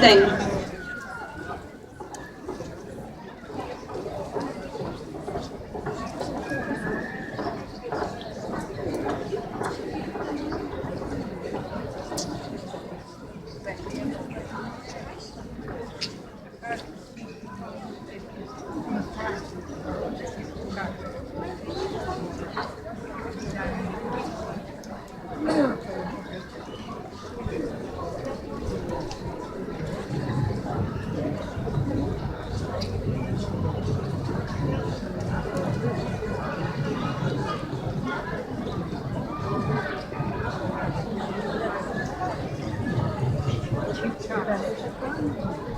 thing. 对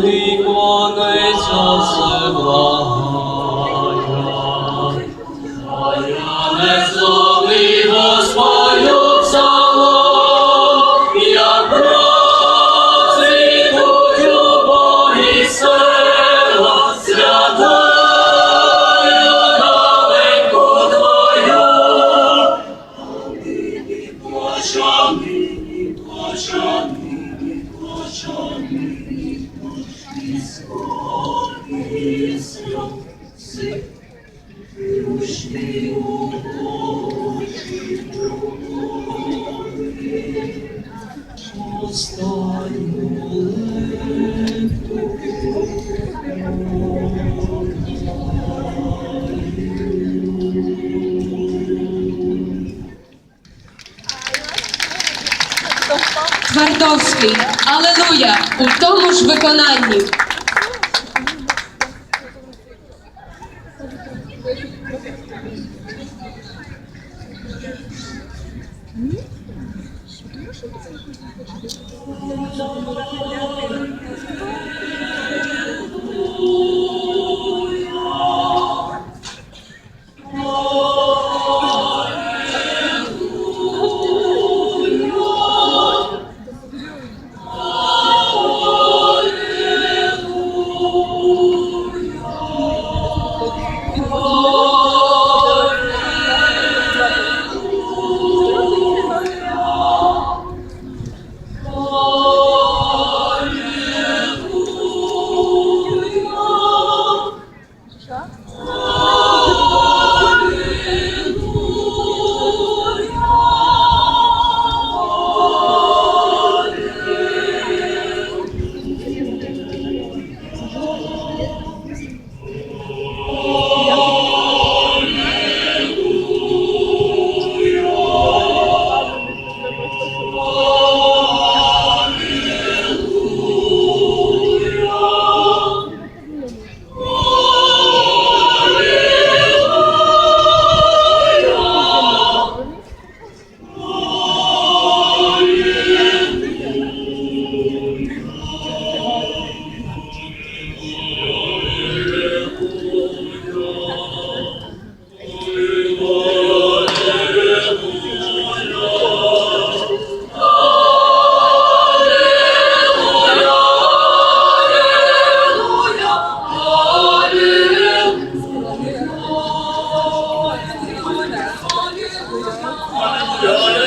离过内，就是光。Твардовський, алелуя! У тому ж виконанні. Thank you. 啊！